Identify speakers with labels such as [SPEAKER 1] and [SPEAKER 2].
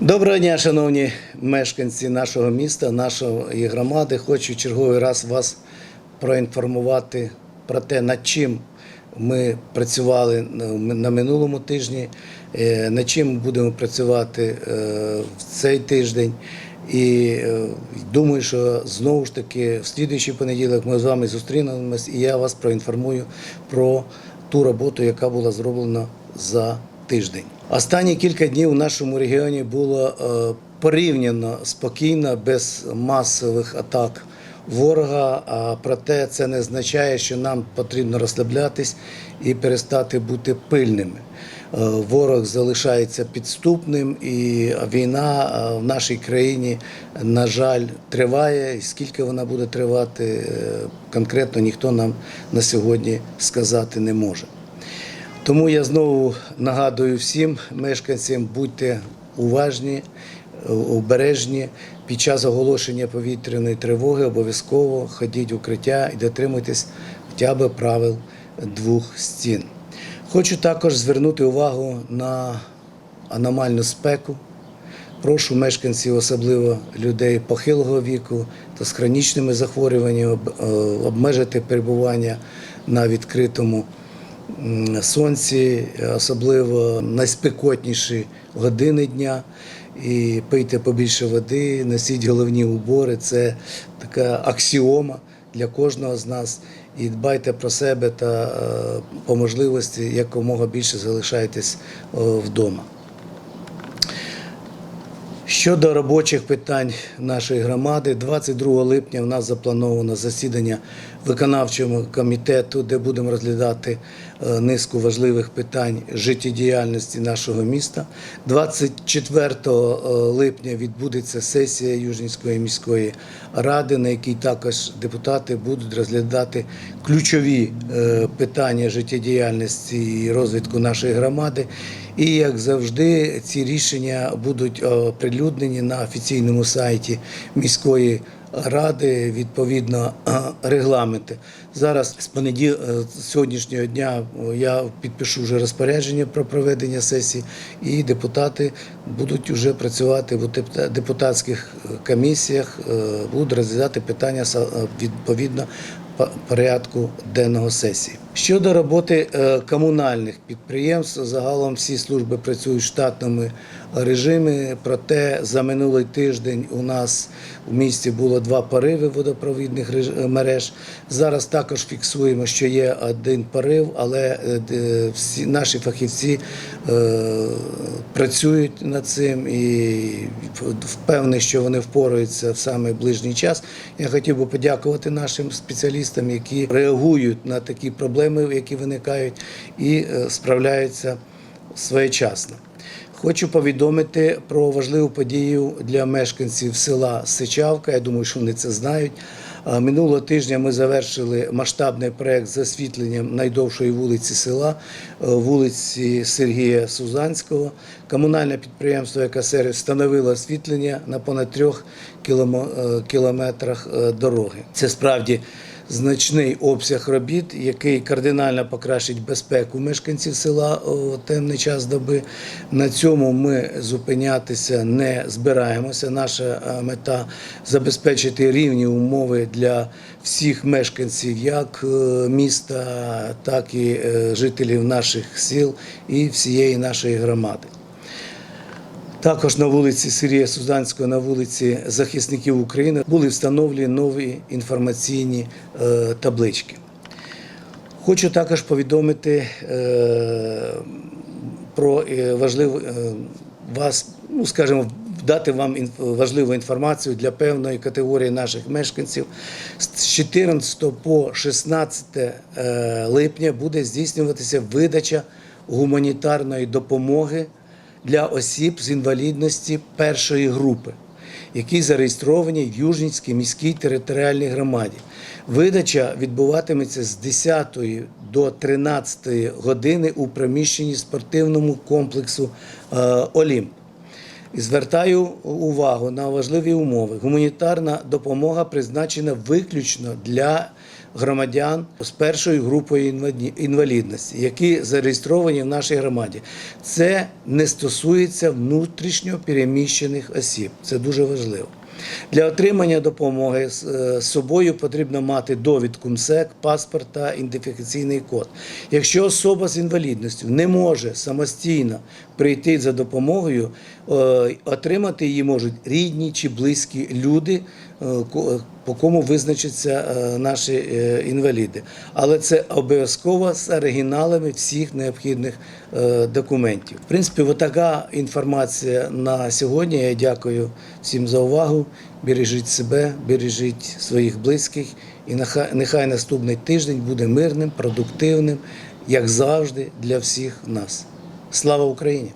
[SPEAKER 1] Доброго дня, шановні мешканці нашого міста, нашої громади. Хочу черговий раз вас проінформувати про те, над чим ми працювали на минулому тижні, е, над чим будемо працювати е, в цей тиждень. І е, думаю, що знову ж таки в слідуючий понеділок ми з вами зустрінемось, і я вас проінформую про ту роботу, яка була зроблена за тиждень. Останні кілька днів у нашому регіоні було е, порівняно спокійно, без масових атак ворога. А проте це не означає, що нам потрібно розслаблятись і перестати бути пильними. Е, Ворог залишається підступним, і війна е, в нашій країні, на жаль, триває. Скільки вона буде тривати, конкретно ніхто нам на сьогодні сказати не може. Тому я знову нагадую всім мешканцям, будьте уважні, е, обережні. Під час оголошення повітряної тривоги обов'язково ходіть в укриття і дотримуйтесь хоча б правил двох стін. Хочу також звернути увагу на аномальну спеку. Прошу мешканців, особливо людей похилого віку та з хронічними захворюваннями, е, обмежити перебування на відкритому сонці, особливо найспекотніші години дня. І пийте побільше води, носіть головні убори. Це така аксіома для кожного з нас. І дбайте про себе та е, по можливості якомога більше залишайтесь е, вдома. Щодо робочих питань нашої громади, 22 липня в нас заплановано засідання виконавчого комітету, де будемо розглядати е, низку важливих питань життєдіяльності нашого міста. 24 липня відбудеться сесія Южнівської міської ради, на якій також депутати будуть розглядати ключові е, питання життєдіяльності і розвитку нашої громади. І як завжди, ці рішення будуть е, оприлюднені на офіційному сайті міської ради відповідно е, регламенти. Зараз з понеділ е, з сьогоднішнього дня я підпишу вже розпорядження про проведення сесії, і депутати будуть вже працювати в деп- депутатських е, комісіях, е, будуть розглядати питання відповідно порядку денного сесії. Щодо роботи е, комунальних підприємств, загалом всі служби працюють в штатному режимі. Проте за минулий тиждень у нас в місті було два пориви водопровідних е, мереж. Зараз також фіксуємо, що є один порив, але е, всі наші фахівці працюють над цим і впевнений, що вони впораються в самий ближній час. Я хотів би подякувати нашим спеціалістам, які реагують на такі проблеми, які виникають, і е, справляються своєчасно. Хочу повідомити про важливу подію для мешканців села Сичавка. Я думаю, що вони це знають. Минулого тижня ми завершили масштабний проект з освітленням найдовшої вулиці села, е, вулиці Сергія Сузанського. Комунальне підприємство «Екосервіс» встановило освітлення на понад трьох е, кілометрах дороги. Це справді значний обсяг робіт, який кардинально покращить безпеку мешканців села у темний час доби. На цьому ми зупинятися не збираємося. Наша е, мета забезпечити рівні умови для всіх мешканців, як е, міста, так і е, жителів наших сіл і всієї нашої громади. Також на вулиці Сергія Сузанського, на вулиці Захисників України були встановлені нові інформаційні е, таблички. Хочу також повідомити е, про е, важливу вас, ну скажімо, дати вам важливу інформацію для певної категорії наших мешканців. З 14 по 16 е, липня буде здійснюватися видача гуманітарної допомоги для осіб з інвалідності першої групи, які зареєстровані в Южницькій міській територіальній громаді. Видача відбуватиметься з 10 до 13 години у приміщенні спортивному комплексу е, Олімп. Звертаю увагу на важливі умови. Гуманітарна допомога призначена виключно для громадян з першою групою інвалідності, які зареєстровані в нашій громаді. Це не стосується внутрішньо переміщених осіб. Це дуже важливо. Для отримання допомоги з е, собою потрібно мати довідку МСЕК, паспорт та ідентифікаційний код. Якщо особа з інвалідністю не може самостійно прийти за допомогою, е, отримати її можуть рідні чи близькі люди, по кому визначаться е, наші е, інваліди. Але це обов'язково з оригіналами всіх необхідних е, документів. В принципі, отака інформація на сьогодні. Я дякую всім за увагу. Бережіть себе, бережіть своїх близьких, і нехай, нехай наступний тиждень буде мирним, продуктивним, як завжди, для всіх нас. Слава Україні!